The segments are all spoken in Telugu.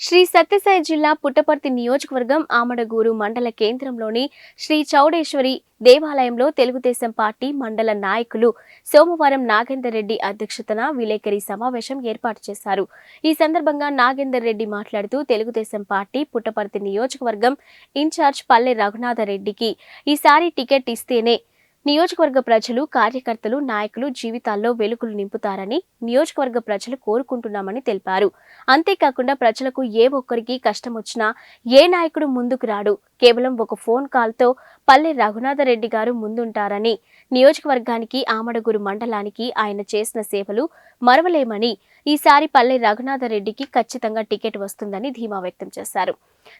శ్రీ సత్యసాయి జిల్లా పుట్టపర్తి నియోజకవర్గం ఆమడగూరు మండల కేంద్రంలోని శ్రీ చౌడేశ్వరి దేవాలయంలో తెలుగుదేశం పార్టీ మండల నాయకులు సోమవారం నాగేందర్ రెడ్డి అధ్యక్షతన విలేకరి సమావేశం ఏర్పాటు చేశారు. ఈ సందర్భంగా నాగేందర్ రెడ్డి మాట్లాడుతూ తెలుగుదేశం పార్టీ పుట్టపర్తి నియోజకవర్గం ఇన్ఛార్జ్ పల్లె రఘునాథరెడ్డికి ఈసారి టికెట్ ఇస్తేనే నియోజకవర్గ ప్రజలు కార్యకర్తలు నాయకులు జీవితాల్లో వెలుగులు నింపుతారని నియోజకవర్గ ప్రజలు కోరుకుంటున్నామని తెలిపారు. అంతేకాకుండా ప్రజలకు ఏ ఒక్కరికి కష్టం వచ్చినా ఏ నాయకుడు ముందుకు రాడు. కేవలం ఒక ఫోన్ కాల్తో పల్లె రఘునాథరెడ్డి గారు ముందుంటారని నియోజకవర్గానికి ఆమడగురు మండలానికి ఆయన చేసిన సేవలు మరవలేమని ఈసారి పల్లె రఘునాథరెడ్డికి ఖచ్చితంగా టికెట్ వస్తుందని ధీమా వ్యక్తం చేశారు.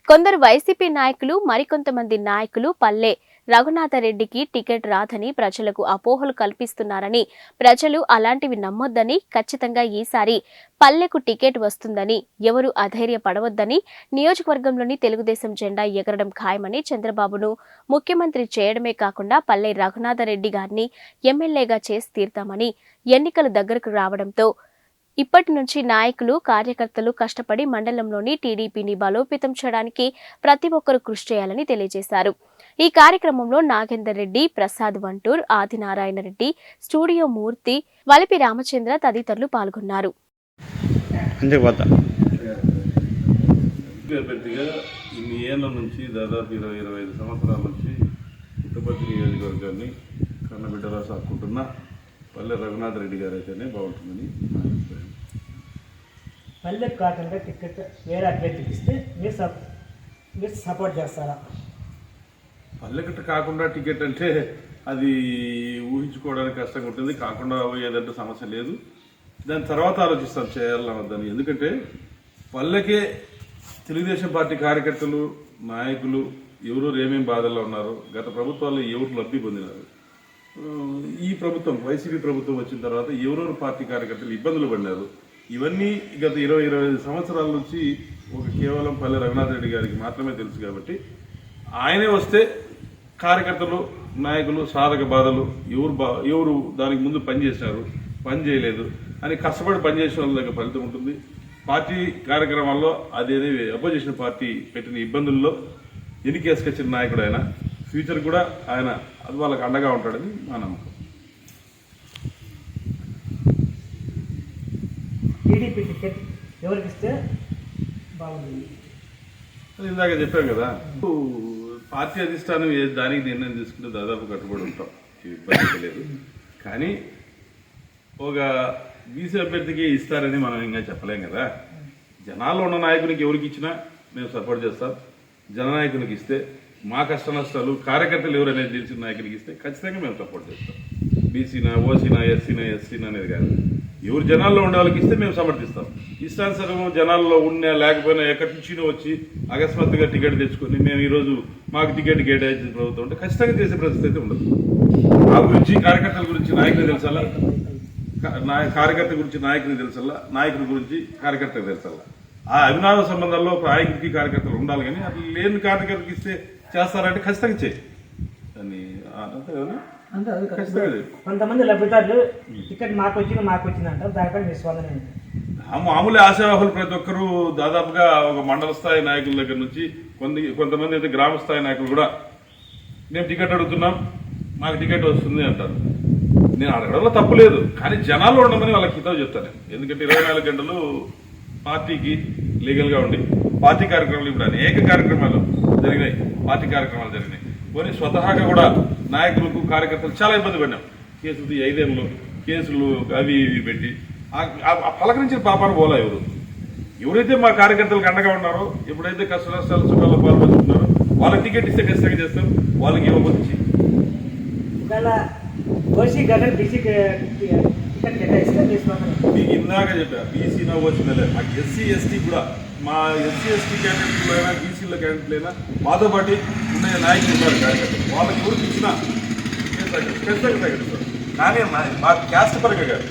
కొందరు వైసీపీ నాయకులు మరికొంతమంది నాయకులు పల్లె రఘునాథరెడ్డికి టికెట్ రాదని ప్రజలకు అపోహలు కల్పిస్తున్నారని ప్రజలు అలాంటివి నమ్మొద్దని ఖచ్చితంగా ఈసారి పల్లెకు టికెట్ వస్తుందని ఎవరు అధైర్యపడవద్దని నియోజకవర్గంలోని తెలుగుదేశం జెండా ఎగరడం ఖాయమని చంద్రబాబును ముఖ్యమంత్రి చేయడమే కాకుండా పల్లె రఘునాథరెడ్డి గారిని ఎమ్మెల్యేగా చేసి తీర్తామని ఎన్నికలు దగ్గరకు రావడంతో ఇప్పటి నుంచి నాయకులు కార్యకర్తలు కష్టపడి మండలంలోని టీడీపీని బలోపేతం చేయడానికి ప్రతి ఒక్కరూ కృషి చేయాలని తెలియజేశారు. ఈ కార్యక్రమంలో నాగేందర్ రెడ్డి ప్రసాద్ వంటూర్ ఆదినారాయణ రెడ్డి స్టూడియో మూర్తి వలిపి రామచంద్ర తదితరులు పాల్గొన్నారు. అభ్యర్థిగా ఇన్ని ఏళ్ళ నుంచి దాదాపు ఇరవై ఇరవై ఐదు సంవత్సరాల నుంచి పుట్టపర్తి నియోజకవర్గాన్ని కన్నబిడ్డలా సాక్కుంటున్న పల్లె రఘునాథ్ రెడ్డి గారు అయితేనే బాగుంటుందని నా అభిప్రాయం. పల్లెకు కాకుండా టికెట్ వేరే అభ్యర్థికి ఇస్తే మీరు సపోర్ట్ చేస్తారా? పల్లెకట్ట కాకుండా టికెట్ అంటే అది ఊహించుకోవడానికి కష్టంగా ఉంటుంది. కాకుండా పోయేదంటే సమస్య లేదు. దాని తర్వాత ఆలోచిస్తాం చేయాలన్నా వద్దని ఎందుకంటే పల్లెకే తెలుగుదేశం పార్టీ కార్యకర్తలు నాయకులు ఎవరు ఏమేమి బాధల్లో ఉన్నారు గత ప్రభుత్వాల్లో ఎవరు లబ్ధి పొందినారు? ఈ ప్రభుత్వం వైసీపీ ప్రభుత్వం వచ్చిన తర్వాత ఎవరెవరు పార్టీ కార్యకర్తలు ఇబ్బందులు పడినారు? ఇవన్నీ గత ఇరవై ఇరవై ఐదు సంవత్సరాల నుంచి ఒక కేవలం పల్లె రఘునాథ్ రెడ్డి గారికి మాత్రమే తెలుసు కాబట్టి ఆయనే వస్తే కార్యకర్తలు నాయకులు సాధక బాధలు ఎవరు బా ఎవరు దానికి ముందు పని చేశారు పని చేయలేదు అని కష్టపడి పనిచేసిన వాళ్ళ దగ్గర ఫలితం ఉంటుంది. పార్టీ కార్యక్రమాల్లో అదేది అపోజిషన్ పార్టీ పెట్టిన ఇబ్బందుల్లో ఎన్నికేసుకొచ్చిన నాయకుడు ఆయన ఫ్యూచర్ కూడా ఆయన అది వాళ్ళకి అండగా ఉంటాడని మా నమ్మకం. టీడీపీ టికెట్ బాగుంటుంది. ఇందాక చెప్పాం కదా. పార్టీ అధిష్టానం ఏ దానికి నిర్ణయం తీసుకుంటే దాదాపు కట్టుబడి ఉంటాం. ఇబ్బంది లేదు. కానీ ఒక బీసీ అభ్యర్థికి ఇస్తారని మనం ఇంకా చెప్పలేం కదా. జనాల్లో ఉన్న నాయకునికి ఎవరికి ఇచ్చినా మేము సపోర్ట్ చేస్తాం. జననాయకునికి ఇస్తే మా కష్ట నష్టాలు కార్యకర్తలు ఎవరనేది తెలిసిన నాయకునికి ఇస్తే ఖచ్చితంగా మేము సపోర్ట్ చేస్తాం. బీసీనా ఓసీనా ఎస్సీనా ఎస్సీనా అనేది కాదు. ఎవరు జనాల్లో ఉండే వాళ్ళకి ఇస్తే మేము సమర్థిస్తాం. ఇష్టానుసరం జనాల్లో ఉన్నా లేకపోయినా ఎక్కడి నుంచినో వచ్చి అకస్మాత్తుగా టికెట్ తెచ్చుకొని మేము ఈరోజు మాకు టికెట్ కేటాయించిన ప్రభుత్వం ఉంటే ఖచ్చితంగా చేసే పరిస్థితి అయితే ఉండదు. ఆ గురించి కార్యకర్తల గురించి నాయకులు తెలుసల్లా? నాయ- కార్యకర్త గురించి నాయకుని తెలుసల్లా? నాయకుడి గురించి కార్యకర్తకు తెలుసల్లా? ఆ అభినావ సంబంధాల్లో నాయకుడికి కార్యకర్తలు ఉండాలి కానీ అట్లా లేని కార్యకర్తకి ఇస్తే చేస్తారంటే ఖచ్చితంగా చేయి. ఆ, అంతే కదా? అది కొంతమంది లబ్ధిదారులు టికెట్ మాకు వచ్చింది మాకు వచ్చింది అంటారు. దానిపై మీ స్పందన ఏంటి? మామూలు ఆశావాహులు ప్రతి ఒక్కరూ దాదాపుగా ఒక మండల స్థాయి నాయకుల దగ్గర నుంచి కొన్ని కొంతమంది అయితే గ్రామ స్థాయి నాయకులు కూడా మేము టికెట్ అడుగుతున్నాం మాకు టికెట్ వస్తుంది అంటారు. నేను అడగడంలో తప్పులేదు కానీ జనాలు ఉండమని వాళ్ళకి హితవు చెప్తాను ఎందుకంటే ఇరవై నాలుగు గంటలు పార్టీకి లీగల్గా ఉండి పార్టీ కార్యక్రమాలు ఇప్పుడు అనేక కార్యక్రమాలు జరిగినాయి పార్టీ కార్యక్రమాలు జరిగినాయి. కొన్ని స్వతహాగా కూడా నాయకులకు కార్యకర్తలు చాలా ఇబ్బంది పడినాం. కేసులు ఈ ఐదేళ్ళు కేసులు అవి ఇవి పెట్టి పలకరించిన పాపాను పోలా ఎవరు? ఎవరైతే మా కార్యకర్తలకు అండగా ఉన్నారో ఎప్పుడైతే కష్ట నష్టాలు సుఖాల్లో పాల్పంచుకున్నారో వాళ్ళకి టికెట్ ఇస్తే ఖచ్చితంగా చేస్తాం. వాళ్ళకి ఏంటి? మీకు ఇందాక చెప్పా బీసీనా ఓసీనా మాకు ఎస్సీ ఎస్టీ కూడా మా ఎస్సీ ఎస్టీ క్యాండిడేట్లు అయినా బీసీల అయినా మాతో పాటు ఉన్న నాయకులు ఉన్నారు కార్యకర్తలు. వాళ్ళకి ఎవరికి ఇచ్చినా ఖచ్చితంగా సహకరిస్తారు కానీ నా- మా క్యాస్ట్ పరంగా కాదు.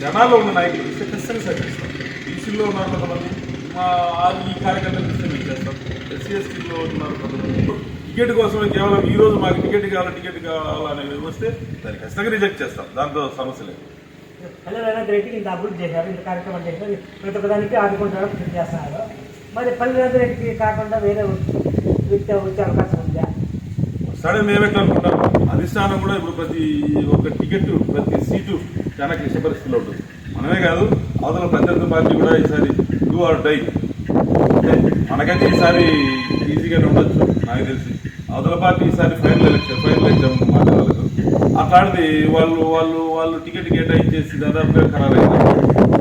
జనాల్లో ఉన్న నాయకులు ఇస్తే ఖచ్చితంగా సహకరిస్తాం. బీసీలో ఉన్నారు కొంతమంది మా ఈ కార్యకర్తలు ఇస్తే మేము చేస్తాం. ఎస్సీ ఎస్టీలో ఉన్నారు కొంతమంది. టికెట్ కోసం కేవలం ఈ రోజు మాకు టికెట్ కావాలి టికెట్ కావాలని వస్తే దాన్ని ఖచ్చితంగా రిజెక్ట్ చేస్తాం. దాంతో సమస్య లేదు. హలో రేవంత్ రెడ్డి ఇంత అభివృద్ధి చేశారు ఇంత కార్యక్రమం చేశారు ప్రతి ఒక్కదానికి ఆదుకుంటారు చేస్తున్నారు. మరి పల్లె రెడ్డికి కాకుండా వేరే వ్యక్తి వచ్చే అవకాశం సడన్ వస్తాడని మేము ఎట్లా అనుకుంటాం అధిష్టానం కూడా ఇప్పుడు ప్రతి ఒక్క టికెట్ ప్రతి సీటు చాలా క్లిష్ట పరిస్థితుల్లో ఉంటుంది మనమే కాదు అవతల ప్రత్యర్థి పార్టీ కూడా ఈసారి డూ ఆర్ డై అంటే మనకైతే ఈసారి ఈజీగానే ఉండొచ్చు నాకు తెలిసి. అవతల పార్టీ ఈసారి ఫైనల్ ఎలక్షన్ ఫైనల్ ఎగ్జామ్ మాట్లాడలేదు అట్లాంటిది వాళ్ళు వాళ్ళు వాళ్ళు టికెట్ కేటాయించేసి దాదాపుగా ఖరారైంది.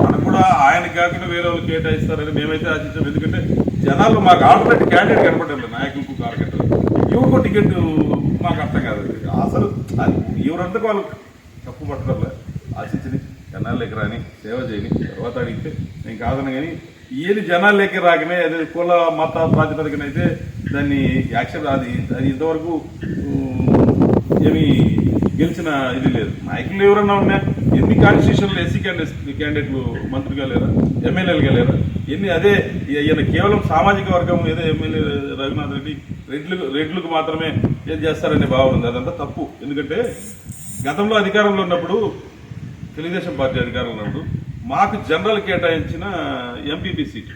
మనకు కూడా ఆయనకి కాకుండా వేరే వాళ్ళు కేటాయిస్తారని మేమైతే ఆశించాం. ఎందుకంటే జనాలు మాకు ఆల్టర్నేట్ క్యాండిడేట్ కనపడలేదు నాయకులకు కార్యకర్త యువకు టికెట్ మాకు అర్థం కాదు. అసలు అది వాళ్ళు తప్పు పట్టడం ఆశించని జనాల్లోకి రాని సేవ చేయని తర్వాత అడిగితే నేను కాదను కానీ ఏది జనాల్లోకి రాకనే అది కుల మత ప్రాతిపదికన అయితే దాన్ని యాక్షన్ అది అది ఇంతవరకు ఏమి ఏమీ గెలిచిన ఇది లేదు. నాయకులు ఎవరన్నా ఉన్నా ఎన్ని కాన్స్టిట్యూషన్లు ఎస్సీ క్యాండిడేట్ క్యాండిడేట్లు మంత్రిగా లేరా ఎమ్మెల్యేలుగా లేరా? ఎన్ని అదే ఈయన కేవలం సామాజిక వర్గం ఏదో ఎమ్మెల్యే రఘునాథ్ రెడ్డి రెడ్లకు రెడ్లకు మాత్రమే ఏం చేస్తారనే భావన ఉంది. అదంతా తప్పు. ఎందుకంటే గతంలో అధికారంలో ఉన్నప్పుడు తెలుగుదేశం పార్టీ అధికారంలో ఉన్నప్పుడు మాకు జనరల్ కేటాయించిన ఎంపీపీ సీట్.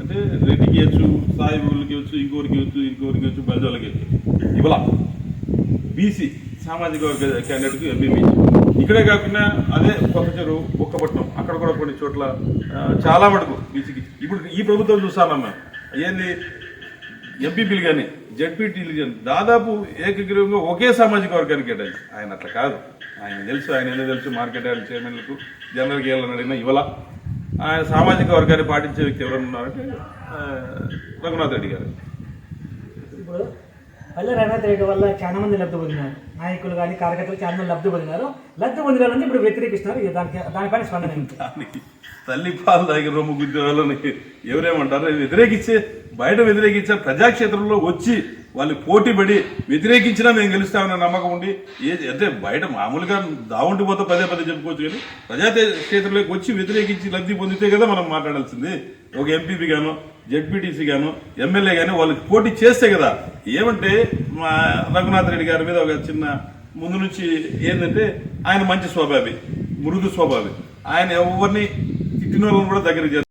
అంటే రెడ్డికి ఇవ్వచ్చు సాయిబులకి ఇవ్వచ్చు ఇంకోరికి ఇవ్వచ్చు ఇంకోరికి ఇవ్వచ్చు బెల్జోళ్ళకి ఇవ్వచ్చు ఇవ్వాల బీసీ సామాజిక వర్గ క్యాండిడేట్కి ఎంపీపీ ఇక్కడే కాకుండా అదే కొత్త చెరువు బుక్కపట్నం. అక్కడ కూడా కొన్ని చోట్ల చాలా మటుకు బీసీకి ఇప్పుడు ఈ ప్రభుత్వం చూస్తాను ఏంది? ఎంపీపీలు కానీ జడ్పీటీలు కానీ దాదాపు ఏకగ్రీవంగా ఒకే సామాజిక వర్గానికి కేటాయించి ఆయన అట్లా కాదు. ఆయన తెలుసు ఆయన ఏదో తెలుసు? మార్కెట్ యార్డ్ చైర్మన్లకు జనరల్కి వెళ్ళని అడిగినా ఇవ్వాల? ఆయన సామాజిక వర్గాన్ని పాటించే వ్యక్తి ఎవరైనా ఉన్నారంటే రఘునాథ్ రెడ్డి గారు. ఇప్పుడు పల్లె రంగనాథ్ రెడ్డి వల్ల చాలా మంది లబ్ధి పొందినారు. నాయకులు కానీ కార్యకర్తలు చాలా మంది లబ్ధి పొందినారు. లబ్ధి పొందిన వాళ్ళని ఇప్పుడు వ్యతిరేకిస్తున్నారు. దానికి దానిపైన స్పందన తల్లి పాలు తాగి రొమ్ము గుద్దే వాళ్ళని ఎవరేమంటారు? వ్యతిరేకించే బయట వ్యతిరేకించిన ప్రజాక్షేత్రంలో వచ్చి వాళ్ళు పోటీపడి వ్యతిరేకించినా మేము గెలుస్తామనే నమ్మకం ఉండి ఏ అంటే బయట మామూలుగా దావుంటి పోతే పదే పదే చెప్పుకోవచ్చు కానీ ప్రజా క్షేత్రంలోకి వచ్చి వ్యతిరేకించి లబ్ధి పొందితే కదా మనం మాట్లాడాల్సింది. ఒక ఎంపీపీ గాను జెడ్పీటీసీ గాను ఎమ్మెల్యే గాను వాళ్ళకి పోటీ చేస్తే కదా. ఏమంటే మా రఘునాథ్ రెడ్డి గారి మీద ఒక చిన్న ముందు నుంచి ఏంటంటే ఆయన మంచి స్వభావి మృదు స్వభావి. ఆయన ఎవరిని తిట్టిన వాళ్ళని కూడా దగ్గర